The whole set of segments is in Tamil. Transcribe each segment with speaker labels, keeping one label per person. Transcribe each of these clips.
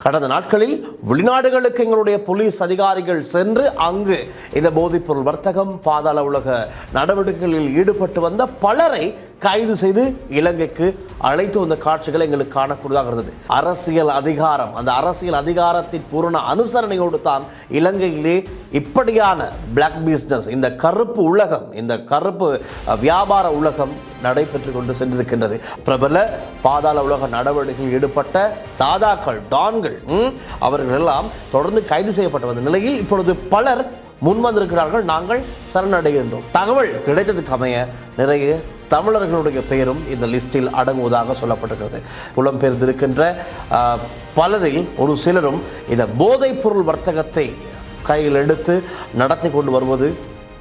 Speaker 1: கடந்த நாட்களில் வெளிநாடுகளுக்கு எங்களுடைய போலீஸ் அதிகாரிகள் சென்று அங்கு இந்த போதைப்பொருள் வர்த்தகம் பாதாள உலக நடவடிக்கைகளில் ஈடுபட்டு வந்த பலரை கைது செய்து இலங்கைக்கு அழைத்து வந்த காட்சிகள் எங்களுக்கு காணக்கூடியதாக இருந்தது. அரசியல் அதிகாரம் அந்த அரசியல் அதிகாரத்தின் பூரண அனுசரணையோடு தான் இலங்கையிலே இப்படியான பிளாக் பிஸ்னஸ் இந்த கருப்பு உலகம் இந்த கருப்பு வியாபார உலகம் நடைபெற்று கொண்டு சென்றிருக்கின்றது. பிரபல பாதாள உலக நடவடிக்கையில் ஈடுபட்ட தாதாக்கள் டான்கள் ம், அவர்கள் எல்லாம் தொடர்ந்து கைது செய்யப்பட்டு வந்த நிலையில் இப்பொழுது பலர் முன்வந்திருக்கிறார்கள் நாங்கள் சரணடைகின்றோம். தகவல் கிடைத்ததுக்கு அமைய நிறைய தமிழர்களுடைய பெயரும் இந்த லிஸ்டில் அடங்குவதாக சொல்லப்பட்டிருக்கிறது. புலம்பெயர்ந்திருக்கின்ற பலரில் ஒரு சிலரும் இந்த போதைப் பொருள் வர்த்தகத்தை கையில் எடுத்து நடத்தி கொண்டு வருவது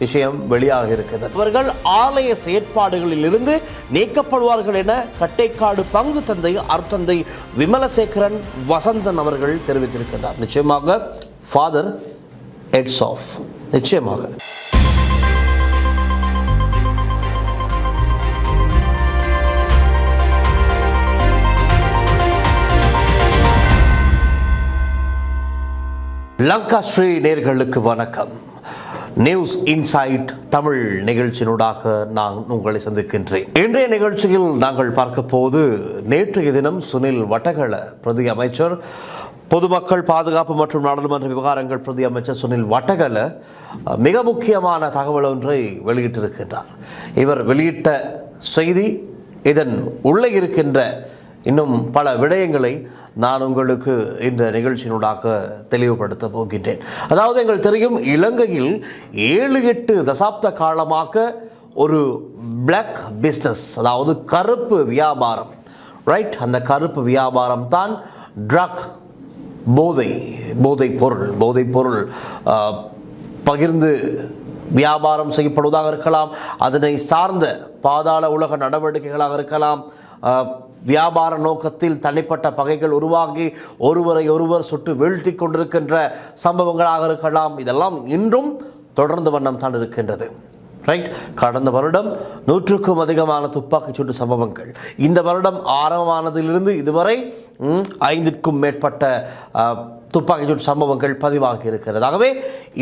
Speaker 1: விஷயம் வெளியாக இருக்கிறது. இவர்கள் ஆலய செயற்பாடுகளில் இருந்து நீக்கப்படுவார்கள் என கட்டைக்காடு பங்கு தந்தை அருத்தந்தை விமலசேகரன் வசந்தன் அவர்கள் தெரிவித்திருக்கிறார் நிச்சயமாக ஃபாதர் எட்ஸ் ஆஃப் நிச்சயமாக. லங்கா ஸ்ரீ நேர்களுக்கு வணக்கம். நியூஸ் இன்சைட் தமிழ் நிகழ்ச்சியினூடாக நான் உங்களை சந்திக்கின்றேன். இன்றைய நிகழ்ச்சியில் நாங்கள் பார்க்க போது நேற்றைய தினம் சுனில் வட்டகள பிரதி அமைச்சர் பொதுமக்கள் பாதுகாப்பு மற்றும் நாடாளுமன்ற விவகாரங்கள் பிரதி அமைச்சர் சுனில் வட்டகல மிக முக்கியமான தகவல் ஒன்றை வெளியிட்டிருக்கின்றார். இவர் வெளியிட்ட செய்தி இதன் உள்ளே இருக்கின்ற இன்னும் பல விடயங்களை நான் உங்களுக்கு இந்த நிகழ்ச்சியினூடாக தெளிவுபடுத்த போகின்றேன். அதாவது எங்கள் தெரியும் இலங்கையில் ஏழு எட்டு தசாப்த காலமாக ஒரு பிளாக் பிஸ்னஸ் அதாவது கருப்பு வியாபாரம். ரைட் அந்த கருப்பு வியாபாரம் தான் ட்ரக் போதை போதைப் பொருள் போதைப் பொருள் பகிர்ந்து வியாபாரம் செய்யப்படுவதாக இருக்கலாம் அதனை சார்ந்த பாதாள உலக நடவடிக்கைகளாக இருக்கலாம். வியாபார நோக்கத்தில் தனிப்பட்ட பகைகள் உருவாகி ஒருவரை ஒருவர் சுட்டு வீழ்த்தி கொண்டிருக்கின்ற சம்பவங்களாக இருக்கலாம். இதெல்லாம் இன்றும் தொடர்ந்து வண்ணம் தான் இருக்கின்றது. ரைட் கடந்த வருடம் நூற்றுக்கும் அதிகமான துப்பாக்கிச் சூட்டு சம்பவங்கள். இந்த வருடம் ஆரம்பமானதிலிருந்து இதுவரை ஐந்திற்கும் மேற்பட்ட துப்பாக்கிச்சூடு சம்பவங்கள் பதிவாகி இருக்கிறது. ஆகவே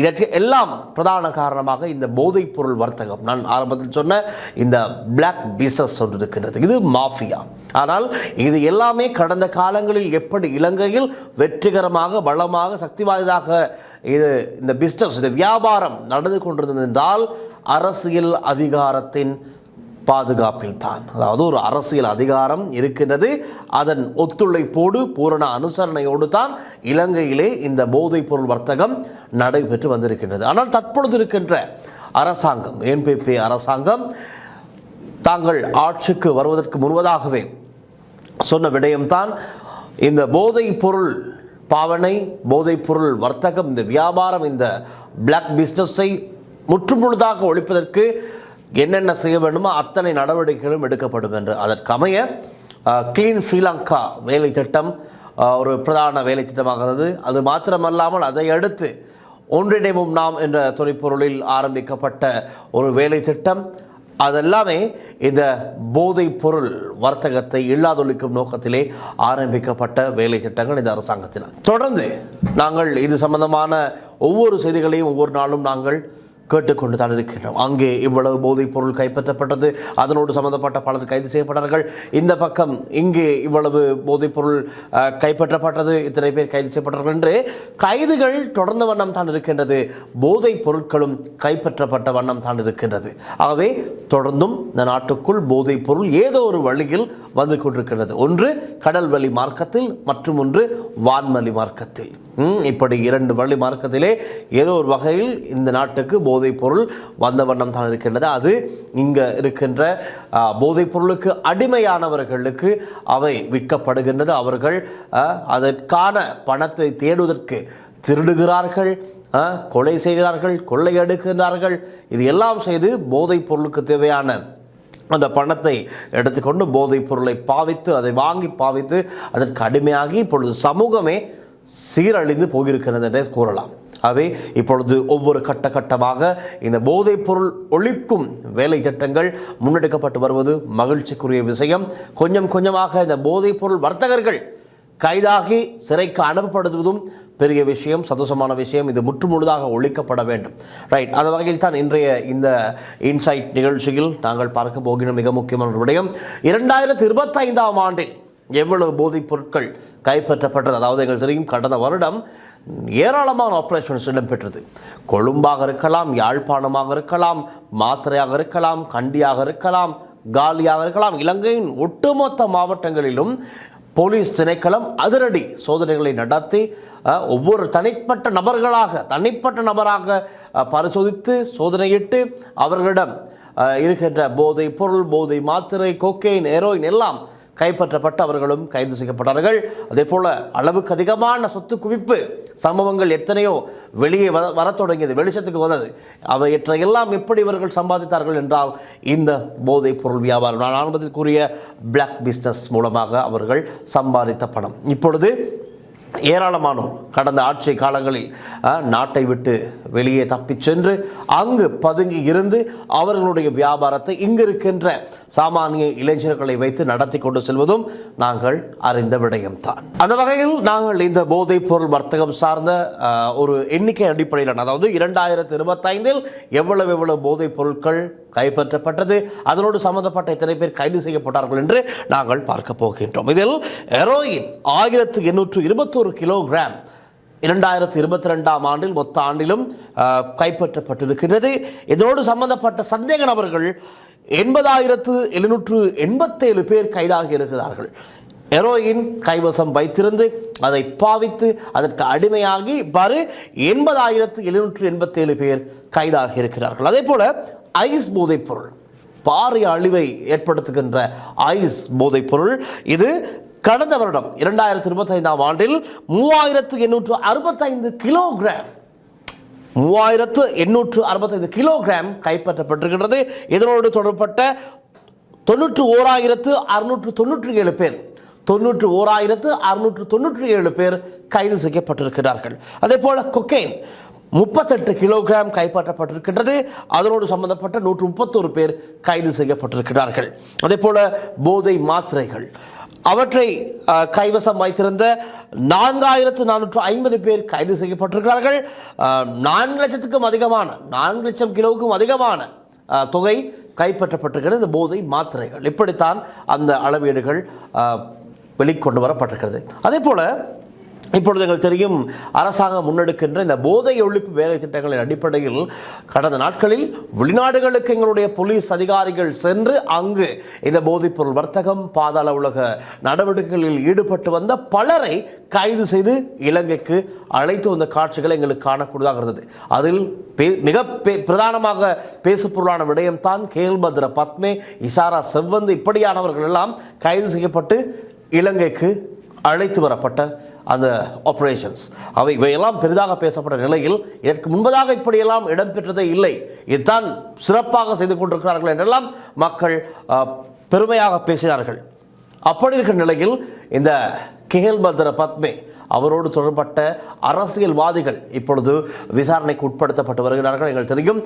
Speaker 1: இதற்கு எல்லாம் பிரதான காரணமாக இந்த போதைப் பொருள் வர்த்தகம். நான் ஆரம்பத்தில் சொன்ன இந்த பிளாக் பிசினஸ் ஒன்று இருக்கிறது. இது மாஃபியா. ஆனால் இது எல்லாமே கடந்த காலங்களில் எப்படி இலங்கையில் வெற்றிகரமாக வளமாக சக்தி வாய்ந்ததாக இது இந்த பிஸ்னஸ் இந்த வியாபாரம் நடந்து கொண்டிருந்தது என்றால் அரசியல் அதிகாரத்தின் பாதுகாப்பில் தான் அதாவது ஒரு அரசியல் அதிகாரம் இருக்கின்றது. அதன் ஒத்துழைப்போடு பூரண அனுசரணையோடு தான் இலங்கையிலே இந்த போதைப் பொருள் வர்த்தகம் நடைபெற்று வந்திருக்கின்றது. ஆனால் தற்பொழுது இருக்கின்ற அரசாங்கம் என்பிபி அரசாங்கம் தாங்கள் ஆட்சிக்கு வருவதற்கு முன்பதாகவே சொன்ன விடயம்தான் இந்த போதைப் பொருள் பாவனை போதைப் பொருள் வர்த்தகம் இந்த வியாபாரம் இந்த பிளாக் பிஸ்னஸை முற்றுமுழுதாக ஒழிப்பதற்கு என்னென்ன செய்ய வேண்டுமோ அத்தனை நடவடிக்கைகளும் எடுக்கப்படும் என்று. அதற்கமைய கிளீன் ஸ்ரீலங்கா வேலை திட்டம் ஒரு பிரதான வேலை திட்டமாக இருந்தது. அது மாத்திரமல்லாமல் அதை அடுத்து ஒன்றிணைவும் நாம் என்ற துணைப்பொருளில் ஆரம்பிக்கப்பட்ட ஒரு வேலை திட்டம். அதெல்லாமே இந்த போதைப் பொருள் வர்த்தகத்தை இல்லாதொழிக்கும் நோக்கத்திலே ஆரம்பிக்கப்பட்ட வேலை திட்டங்கள் இந்த அரசாங்கத்தினால். தொடர்ந்து நாங்கள் இது சம்பந்தமான ஒவ்வொரு செய்திகளையும் ஒவ்வொரு நாளும் நாங்கள் கேட்டுக்கொண்டு தான் இருக்கின்றோம். அங்கே இவ்வளவு போதைப் பொருள் கைப்பற்றப்பட்டது அதனோடு சம்பந்தப்பட்ட பலர் கைது செய்யப்பட்டார்கள். இந்த பக்கம் இங்கே இவ்வளவு போதைப் பொருள் கைப்பற்றப்பட்டது இத்தனை பேர் கைது செய்யப்பட்டார்கள் என்று கைதுகள் தொடர்ந்த வண்ணம் தான் இருக்கின்றது. போதைப் பொருட்களும் கைப்பற்றப்பட்ட வண்ணம் தான் இருக்கின்றது. ஆகவே தொடர்ந்தும் இந்த நாட்டுக்குள் போதைப் பொருள் ஏதோ ஒரு வழியில் வந்து கொண்டிருக்கின்றது. ஒன்று கடல் வழி மார்க்கத்தில் மற்றும் ஒன்று வான்வழி மார்க்கத்தில். இப்படி இரண்டு வழி மார்க்கத்திலே ஏதோ ஒரு வகையில் இந்த நாட்டுக்கு போதைப் பொருள் வந்த வண்ணம் தான் இருக்கின்றது. அது இங்கே இருக்கின்ற போதைப்பொருளுக்கு போதைப் பொருளுக்கு அடிமையானவர்களுக்கு அவை விற்கப்படுகின்றது. அவர்கள் அதற்கான பணத்தை தேடுவதற்கு திருடுகிறார்கள் கொலை செய்கிறார்கள் கொள்ளையடிக்கின்றார்கள் இது எல்லாம் செய்து போதைப் பொருளுக்கு தேவையான அந்த பணத்தை எடுத்துக்கொண்டு போதைப் பொருளை பாவித்து அதை வாங்கி பாவித்து அதற்கு அடிமையாகி இப்பொழுது சமூகமே சீரழிந்து போயிருக்கிறது என்றே கூறலாம். ஆகவே இப்பொழுது ஒவ்வொரு கட்ட கட்டமாக இந்த போதைப் பொருள் ஒழிக்கும் வேலை திட்டங்கள் முன்னெடுக்கப்பட்டு வருவது மகிழ்ச்சிக்குரிய விஷயம். கொஞ்சம் கொஞ்சமாக இந்த போதைப் பொருள் வர்த்தகர்கள் கைதாகி சிறைக்கு அனுப்பப்படுவதும் பெரிய விஷயம் சந்தோஷமான விஷயம். இது முற்றுமுழுதாக ஒழிக்கப்பட வேண்டும். ரைட் அந்த வகையில் தான் இன்றைய இந்த இன்சைட் நிகழ்ச்சியில் நாங்கள் பார்க்க போகிற மிக முக்கியமான விடயம். இரண்டாயிரத்தி இருபத்தைந்தாம் ஆண்டில் எவ்வளவு போதைப் பொருட்கள் கைப்பற்றப்பட்டது? அதாவது எங்கள் தெரியும் கடந்த வருடம் ஏராளமான ஆப்ரேஷன்ஸ் இடம்பெற்றது. கொழும்பாக இருக்கலாம் யாழ்ப்பாணமாக இருக்கலாம் மாத்திரையாக இருக்கலாம் கண்டியாக இருக்கலாம் காலியாக இருக்கலாம் இலங்கையின் ஒட்டுமொத்த மாவட்டங்களிலும் போலீஸ் திணைக்களம் அதிரடி சோதனைகளை நடத்தி ஒவ்வொரு தனிப்பட்ட நபர்களாக தனிப்பட்ட நபராக பரிசோதித்து சோதனையிட்டு அவர்களிடம் இருக்கின்ற போதை பொருள் போதை மாத்திரை கோக்கெயின் ஹெரோயின் எல்லாம் கைப்பற்றப்பட்டு அவர்களும் கைது செய்யப்பட்டார்கள். அதே போல் அளவுக்கு அதிகமான சொத்து குவிப்பு சம்பவங்கள் எத்தனையோ வெளியே வர வரத் தொடங்கியது வெளிச்சத்துக்கு வந்தது. அவையற்றையெல்லாம் எப்படி இவர்கள் சம்பாதித்தார்கள் என்றால் இந்த போதைப் பொருள் வியாபாரம். நான் ஆரம்பத்தில் கூறிய பிளாக் பிஸ்னஸ் மூலமாக அவர்கள் சம்பாதித்த பணம். இப்பொழுது ஏராளமானோர் கடந்த ஆட்சி காலங்களில் நாட்டை விட்டு வெளியே தப்பிச் சென்று அங்கு பதுங்கி இருந்து அவர்களுடைய வியாபாரத்தை இங்கு இருக்கின்ற சாமானிய இளைஞர்களை வைத்து நடத்தி கொண்டு செல்வதும் நாங்கள் அறிந்த விடயம்தான். அந்த வகையில் நாங்கள் இந்த போதைப் பொருள் வர்த்தகம் சார்ந்த ஒரு எண்ணிக்கை அடிப்படையில் அதாவது இரண்டாயிரத்தி இருபத்தைந்தில் எவ்வளவு எவ்வளவு போதைப் பொருட்கள் கைப்பற்றப்பட்டது அதனோடு சம்பந்தப்பட்ட எத்தனை பேர் கைது செய்யப்பட்டார்கள் என்று நாங்கள் பார்க்க போகின்றோம். இதில் ஹெரோயின் ஆயிரத்து எண்ணூற்று இருபத்தோரு ஒரு கிலோகிராம் இரண்டாயிரத்தி இருபத்தி ரெண்டாம் ஆண்டில் மொத்த ஆண்டிலும் கைப்பற்றப்பட்டிருக்கிறது. இதனோடு சம்பந்தப்பட்ட சந்தேக நபர்கள் எண்பதாயிரத்து எழுநூற்று எண்பத்தேழு பேர் கைதாகி இருக்கிறார்கள். ஹெரோயின் கைவசம் வைத்திருந்து அதை பாவித்து அதற்கு அடிமையாகி இவ்வாறு எண்பதாயிரத்து எழுநூற்று எண்பத்தேழு பேர் கைதாகி இருக்கிறார்கள். அதே போல ஐஸ் போதைப்பொருள் பாரிய அழிவை ஏற்படுத்துகின்ற ஐஸ் போதைப்பொருள் இது கடந்த வருடம் இரண்டாயிரத்தி இருபத்தைந்தாம் ஆண்டில் மூவாயிரத்து எண்ணூற்று அறுபத்தைந்து கிலோகிராம் மூவாயிரத்து எண்ணூற்று அறுபத்தைந்து கிலோகிராம் கைப்பற்றப்பட்டிருக்கின்றது. இதனோடு தொடர்பட்ட தொண்ணூற்று ஓராயிரத்து அறுநூற்று தொண்ணூற்றி ஏழு பேர் தொண்ணூற்று ஓராயிரத்து அறுநூற்று தொண்ணூற்றி ஏழு பேர் கைது செய்யப்பட்டிருக்கிறார்கள். அதே போல கொக்கைன் முப்பத்தெட்டு கிலோகிராம் கைப்பற்றப்பட்டிருக்கின்றது. அதனோடு சம்பந்தப்பட்ட நூற்று முப்பத்தோரு பேர் கைது செய்யப்பட்டிருக்கிறார்கள். அதே போல போதை மாத்திரைகள் அவற்றை கைவசம் வைத்திருந்த நான்காயிரத்து நானூற்று ஐம்பது பேர் கைது செய்யப்பட்டிருக்கிறார்கள். நான்கு லட்சத்துக்கும் அதிகமான நான்கு லட்சம் கிலோவுக்கும் அதிகமான தொகை கைப்பற்றப்பட்டிருக்கிறது. இந்த போதை மாத்திரைகள் இப்படித்தான் அந்த அளவீடுகள் வெளிக்கொண்டு வரப்பட்டிருக்கிறது. அதே போல் இப்பொழுது எங்கள் தெரியும் அரசாங்கம் முன்னெடுக்கின்ற இந்த போதை ஒழிப்பு வேலை திட்டங்களின் அடிப்படையில் கடந்த நாட்களில் வெளிநாடுகளுக்கு எங்களுடைய போலீஸ் அதிகாரிகள் சென்று அங்கு இந்த போதைப்பொருள் வர்த்தகம் பாதாள உலக நடவடிக்கைகளில் ஈடுபட்டு வந்த பலரை கைது செய்து இலங்கைக்கு அழைத்து வந்த காட்சிகளை எங்களுக்கு காணக்கூடியதாக இருந்தது. அதில் பே- மிக பிரதானமாக பேசுபொருளான விடயம்தான் கேல்பத்ர பத்மே இசாரா செவ்வந்து இப்படியானவர்கள் எல்லாம் கைது செய்யப்பட்டு இலங்கைக்கு அழைத்து வரப்பட்ட அந்த ஆப்ரேஷன்ஸ் அவை இவையெல்லாம் பெரிதாக பேசப்பட்ட நிலையில் இதற்கு முன்பதாக இப்படியெல்லாம் இடம்பெற்றதே இல்லை. இதுதான் சிறப்பாக செய்து கொண்டிருக்கிறார்கள் என்றெல்லாம் மக்கள் பெருமையாக பேசினார்கள். அப்படி இருக்கிற நிலையில் இந்த கேல்பத்ர பத்மே அவரோடு தொடர்பட்ட அரசியல்வாதிகள் இப்பொழுது விசாரணைக்கு உட்படுத்தப்பட்டு வருகிறார்கள். எங்களுக்கு தெரியும்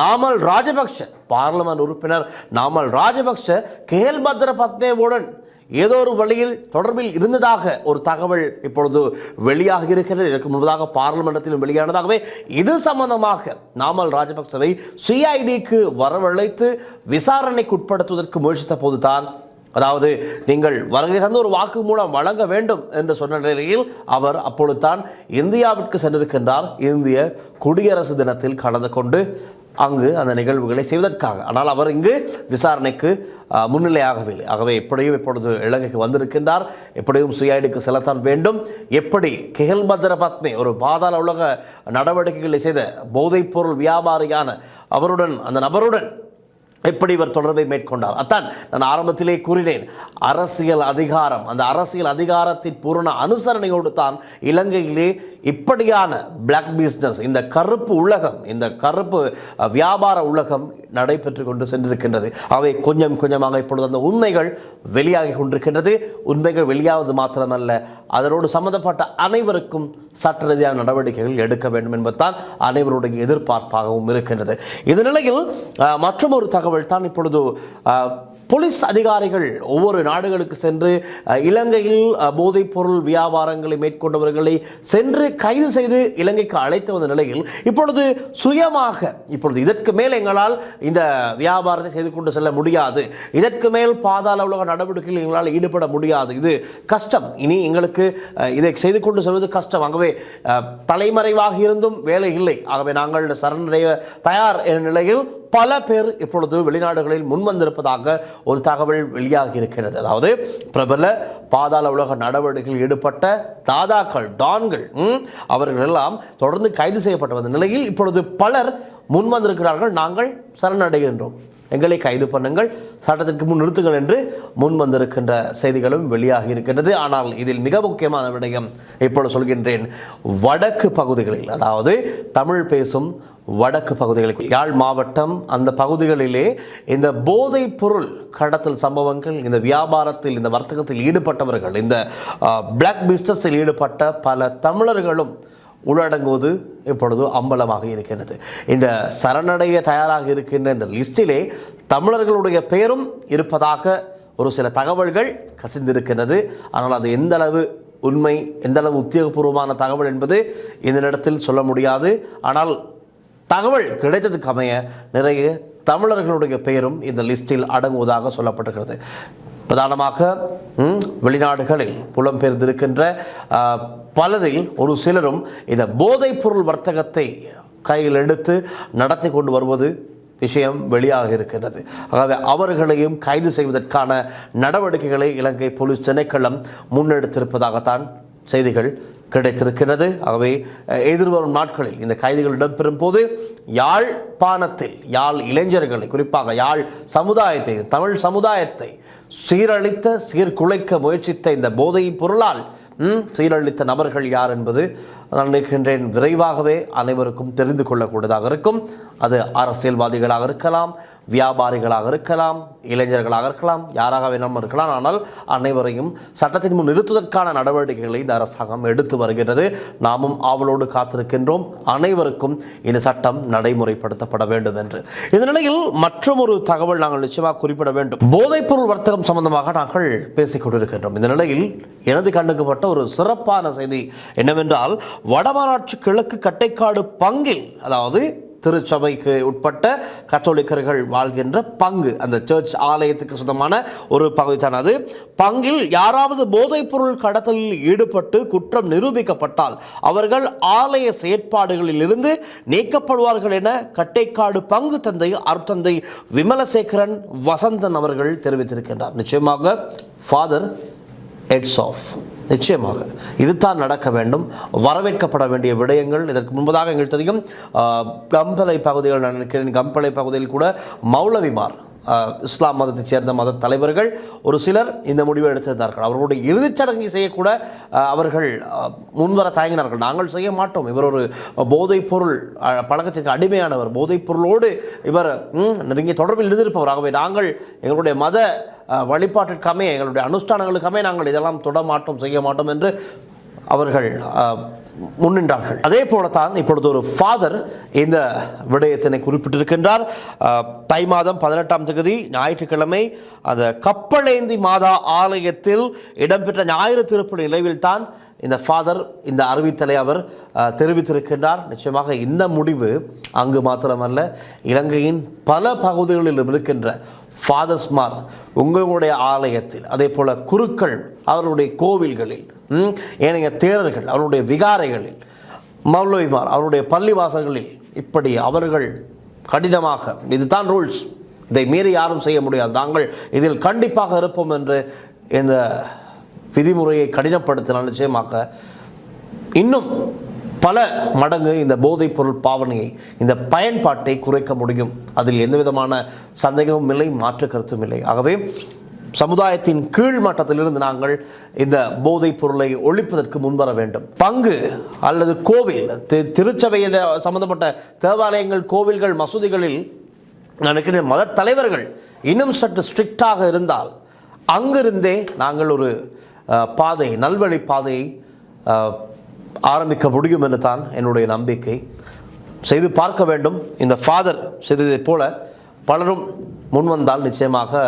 Speaker 1: நாமல் ராஜபக்ஷ பார்லமெண்ட் உறுப்பினர் நாமல் ராஜபக்ஷ கேல்பத்ர பத்மேவுடன் ஏதோ ஒரு வழியில் தொடர்பில் இருந்ததாக ஒரு தகவல் இப்பொழுது வெளியாக இருக்கிறது. இதற்கு முன்பதாக பார்லிமெண்டத்திலும் வெளியானதாகவே இது சம்பந்தமாக நாமல் ராஜபக்சவை சிஐடிக்கு வரவழைத்து விசாரணைக்கு உட்படுத்துவதற்கு முயற்சித்த போதுதான் அதாவது நீங்கள் வருகை தந்து ஒரு வாக்கு மூலம் வழங்க வேண்டும் என்று சொன்ன நிலையில் அவர் அப்பொழுதுதான் இந்தியாவிற்கு சென்றிருக்கின்றார். இந்திய குடியரசு தினத்தில் கலந்து கொண்டு அங்கு அந்த நிகழ்வுகளை செய்வதற்காக. ஆனால் அவர் இங்கு விசாரணைக்கு முன்னிலையாகவில்லை. ஆகவே எப்படியும் இப்பொழுது இலங்கைக்கு வந்திருக்கின்றார். எப்படியும் சுயாடிக்கு செல்லத்தான் வேண்டும். எப்படி கெஹல்பத்ர பத்மே ஒரு பாதாள உலக நடவடிக்கைகளை செய்த போதைப்பொருள் வியாபாரியான அவருடன் அந்த நபருடன் எப்படி இவர் தொடர்பை மேற்கொண்டார்? அதான் நான் ஆரம்பத்திலே கூறினேன். அரசியல் அதிகாரம் அந்த அரசியல் அதிகாரத்தின் பூரண அனுசரணையோடு தான் இலங்கையிலே இப்படியான பிளாக் பிஸ்னஸ் இந்த கருப்பு உலகம் இந்த கருப்பு வியாபார உலகம் நடைபெற்று கொண்டு சென்றிருக்கின்றது. அவை கொஞ்சம் கொஞ்சமாக இப்பொழுது அந்த உண்மைகள் வெளியாகி கொண்டிருக்கின்றது. உண்மைகள் வெளியாவது மாத்திரமல்ல அதனோடு சம்பந்தப்பட்ட அனைவருக்கும் சட்ட ரீதியான நடவடிக்கைகள் எடுக்க வேண்டும் என்பதுதான் அனைவருடைய எதிர்பார்ப்பாகவும் இருக்கின்றது. இந்த நிலையில் மற்றும் ஒரு தகவல் தான் இப்பொழுது போலீஸ் அதிகாரிகள் ஒவ்வொரு நாடுகளுக்கு சென்று இலங்கையில் போதைப்பொருள் வியாபாரங்களை மேற்கொண்டவர்களை சென்று கைது செய்து இலங்கைக்கு அழைத்து வந்த நிலையில் இப்பொழுது சுயமாக இப்பொழுது இதற்கு மேல் எங்களால் இந்த வியாபாரத்தை செய்து கொண்டு செல்ல முடியாது. இதற்கு மேல் பாதாள உலக நடவடிக்கையில் எங்களால் ஈடுபட முடியாது. இது கஷ்டம். இனி எங்களுக்கு இதை செய்து கொண்டு செல்வது கஷ்டம். ஆகவே தலைமறைவாக இருந்தும் வேலை இல்லை. ஆகவே நாங்கள் சரணடைய தயார் என்ற நிலையில் பல பேர் இப்பொழுது வெளிநாடுகளில் முன்வந்திருப்பதாக ஒரு தகவல் வெளியாகி இருக்கிறது அதாவது பிரபல பாதாள உலக நடவடிக்கையில் ஈடுபட்ட தாதாக்கள் டான்கள் அவர்களெல்லாம் அவர்கள் எல்லாம் தொடர்ந்து கைது செய்யப்பட்டு வந்த நிலையில் இப்பொழுது பலர் முன்வந்திருக்கிறார்கள். நாங்கள் சரணடைகின்றோம். எங்களை கைது பண்ணுங்கள். சட்டத்திற்கு முன் நிறுத்துங்கள் என்று முன் வந்திருக்கின்ற செய்திகளும் வெளியாகி இருக்கின்றது. ஆனால் இதில் மிக முக்கியமான விடயம் இப்பொழுது சொல்கின்றேன். வடக்கு பகுதிகளில் அதாவது தமிழ் பேசும் வடக்கு பகுதிகளில் யாழ் மாவட்டம் அந்த பகுதிகளிலே இந்த போதைப் பொருள் கடத்தல் சம்பவங்கள் இந்த வியாபாரத்தில் இந்த வர்த்தகத்தில் ஈடுபட்டவர்கள் இந்த பிளாக் பிஸ்னஸில் ஈடுபட்ட பல தமிழர்களும் உள்ளடங்குவது இப்பொழுது அம்பலமாக இருக்கின்றது. இந்த சரணடைய தயாராக இருக்கின்ற இந்த லிஸ்டிலே தமிழர்களுடைய பெயரும் இருப்பதாக ஒரு சில தகவல்கள் கசிந்திருக்கின்றது. ஆனால் அது எந்த அளவு உண்மை எந்த அளவு உத்தியோகபூர்வமான தகவல் என்பது இந்த இடத்தில் சொல்ல முடியாது. ஆனால் தகவல் கிடைத்ததுக்கு அமைய நிறைய தமிழர்களுடைய பெயரும் இந்த லிஸ்டில் அடங்குவதாக சொல்லப்பட்டிருக்கிறது. பிரதானமாக வெளிநாடுகளில் புலம்பெயர்ந்திருக்கின்ற பலரில் ஒரு சிலரும் இந்த போதைப் பொருள் வர்த்தகத்தை கையில் எடுத்து நடத்தி கொண்டு வருவது விஷயம் வெளியாக இருக்கின்றது. ஆகவே அவர்களையும் கைது செய்வதற்கான நடவடிக்கைகளை இலங்கை போலீஸ் திணைக்களம் முன்னெடுத்திருப்பதாகத்தான் செய்திகள் கிடைத்திருக்கிறது. ஆகவே எதிர்வரும் நாட்களில் இந்த கைதிகள் இடம்பெறும் போது யாழ்ப்பாணத்தில் யாழ் இளைஞர்களை குறிப்பாக யாழ் சமுதாயத்தை தமிழ் சமுதாயத்தை சீரழித்த சீர்குலைக்க முயற்சித்த இந்த போதைப் பொருளால் சீரழித்த நபர்கள் யார் என்பது நான் நினைக்கின்றேன் விரைவாகவே அனைவருக்கும் தெரிந்து கொள்ளக்கூடியதாக இருக்கும். அது அரசியல்வாதிகளாக இருக்கலாம் வியாபாரிகளாக இருக்கலாம் இளைஞர்களாக இருக்கலாம் யாராக வேணாலும் இருக்கலாம். ஆனால் அனைவரையும் சட்டத்தின் முன் நிறுத்துவதற்கான நடவடிக்கைகளை இந்த அரசாங்கம் எடுத்து வருகிறது. நாமும் ஆவலோடு காத்திருக்கின்றோம். அனைவருக்கும் இந்த சட்டம் நடைமுறைப்படுத்தப்பட வேண்டும் என்று. இந்த நிலையில் மற்றும் ஒரு தகவல் நாங்கள் நிச்சயமாக குறிப்பிட வேண்டும். போதைப்பொருள் வர்த்தகம் சம்பந்தமாக நாங்கள் பேசிக் கொண்டிருக்கின்றோம் இந்த நிலையில் எனது கண்ணுக்குப்பட்ட ஒரு சிறப்பான செய்தி என்னவென்றால் வடமராட்சி கிழக்கு கட்டைக்காடு பங்கில் அதாவது திருச்சபைக்கு உட்பட்ட கத்தோலிக்கர்கள் வாழ்கின்ற பங்கு அந்த சர்ச் ஆலயத்துக்கு சொந்தமான ஒரு பகுதி தான் அது. பங்கில் யாராவது போதைப்பொருள் கடத்தலில் ஈடுபட்டு குற்றம் நிரூபிக்கப்பட்டால் அவர்கள் ஆலய செயற்பாடுகளில் இருந்து நீக்கப்படுவார்கள் என கட்டைக்காடு பங்கு தந்தை அருத்தந்தை விமலசேகரன் வசந்தன் அவர்கள் தெரிவித்திருக்கின்றார். நிச்சயமாக ஃபாதர் எட்ஸ் ஆஃப் நிச்சயமாக இதுதான் நடக்க வேண்டும். வரவேற்கப்பட வேண்டிய விடயங்கள் இதற்கு முன்பதாக எங்களுக்கு தெரியும். ஆஹ், கம்பளை பகுதிகள் நான் நினைக்கிறேன் கம்பளை பகுதியில் கூட மௌலவிமார் இஸ்லாம் மதத்தைச் சேர்ந்த மத தலைவர்கள் ஒரு சிலர் இந்த முடிவை எடுத்திருந்தார்கள். அவர்களுடைய இறுதிச் சடங்கை செய்யக்கூட அவர்கள் முன்வர தயங்கினார்கள். நாங்கள் செய்ய மாட்டோம். இவர் ஒரு போதைப் பொருள் பழக்கத்திற்கு அடிமையானவர். போதைப் பொருளோடு இவர் நெருங்கிய தொடர்பில் இருந்திருப்பவர். ஆகவே நாங்கள் எங்களுடைய மத அஹ், வழிபாட்டிற்கமே எங்களுடைய அனுஷ்டானங்களுக்கமே நாங்கள் இதெல்லாம் தொட மாட்டோம் செய்ய மாட்டோம் என்று அவர்கள் முன்னின்றார்கள். அதே போலத்தான் இப்பொழுது ஒரு ஃபாதர் இந்த விடயத்தினை குறிப்பிட்டிருக்கின்றார். தை மாதம் பதினெட்டாம் தேதி ஞாயிற்றுக்கிழமை அந்த கப்பலேந்தி மாதா ஆலயத்தில் இடம்பெற்ற ஞாயிறு திருப்பு நிலைவில் தான் இந்த ஃபாதர் இந்த அறிவித்தலை அவர் தெரிவித்திருக்கின்றார். நிச்சயமாக இந்த முடிவு அங்கு மாத்திரமல்ல இலங்கையின் பல பகுதிகளில் இருக்கின்ற ஃபாதர்ஸ்மார் உங்களுடைய ஆலயத்தில் அதே போல குருக்கள் அவர்களுடைய கோவில்களில் ஏனைய தேரர்கள் அவருடைய விகாரைகளில் மௌலவிமார் அவருடைய பள்ளிவாசல்களில் இப்படி அவர்கள் கடினமாக இதுதான் ரூல்ஸ் இதை மீறி யாரும் செய்ய முடியாது. நாங்கள் இதில் கண்டிப்பாக இருப்போம் என்று இந்த விதிமுறையை கடினப்படுத்தினால் நிச்சயமாக இன்னும் பல மடங்கு இந்த போதைப் பொருள் பாவனையை இந்த பயன்பாட்டை குறைக்க முடியும். அதில் எந்த விதமான சந்தேகமும் இல்லை மாற்று கருத்தும் இல்லை. ஆகவே சமுதாயத்தின் கீழ் மட்டத்திலிருந்து நாங்கள் இந்த போதைப் பொருளை ஒழிப்பதற்கு முன்வர வேண்டும். பங்கு அல்லது கோவில் திருச்சபையில் சம்பந்தப்பட்ட தேவாலயங்கள் கோவில்கள் மசூதிகளில் நான் நினைக்கிறேன் மத தலைவர்கள் இன்னும் சற்று ஸ்ட்ரிக்டாக இருந்தால் அங்கிருந்தே நாங்கள் ஒரு பாதை நல்வழி பாதையை ஆரம்பிக்க முடியும் என்று தான் என்னுடைய நம்பிக்கை. செய்து பார்க்க வேண்டும். இந்த ஃபாதர் செய்ததைப் போல பலரும் முன்வந்தால் நிச்சயமாக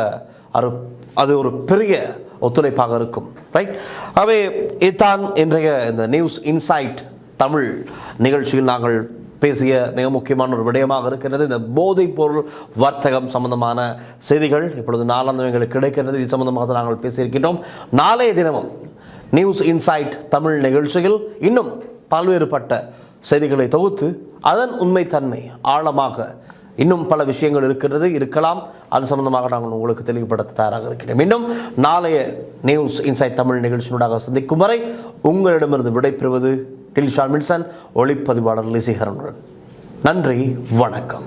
Speaker 1: அது அது ஒரு பெரிய ஒத்துழைப்பாக இருக்கும் ரைட் அவை இதுதான் இன்றைய இந்த நியூஸ் இன்சைட் தமிழ் நிகழ்ச்சியில் நாங்கள் பேசிய மிக முக்கியமான ஒரு விடயமாக இருக்கிறது இந்த போதைப் பொருள் வர்த்தகம் சம்பந்தமான செய்திகள் இப்பொழுது நாளாந்தம் எங்களுக்கு கிடைக்கிறது இது சம்பந்தமாக நாங்கள் பேசியிருக்கின்றோம். நாளைய தினமும் நியூஸ் இன்சைட் தமிழ் நிகழ்ச்சியில் இன்னும் பல்வேறுபட்ட செய்திகளை தொகுத்து அதன் உண்மைத்தன்மை ஆழமாக இன்னும் பல விஷயங்கள் இருக்கிறது இருக்கலாம். அது சம்பந்தமாக நாங்கள் உங்களுக்கு தெளிவுபடுத்த தயாராக இருக்கிறோம் இன்னும் நாளைய நியூஸ் இன்சைட் தமிழ் நிகழ்ச்சியினூடாக சந்திக்கும் வரை உங்களிடமிருந்து விடைபெறுவது டில்ஷா மின்சன் ஒளிப்பதிவாளர் லிசிகரனுடன். நன்றி வணக்கம்.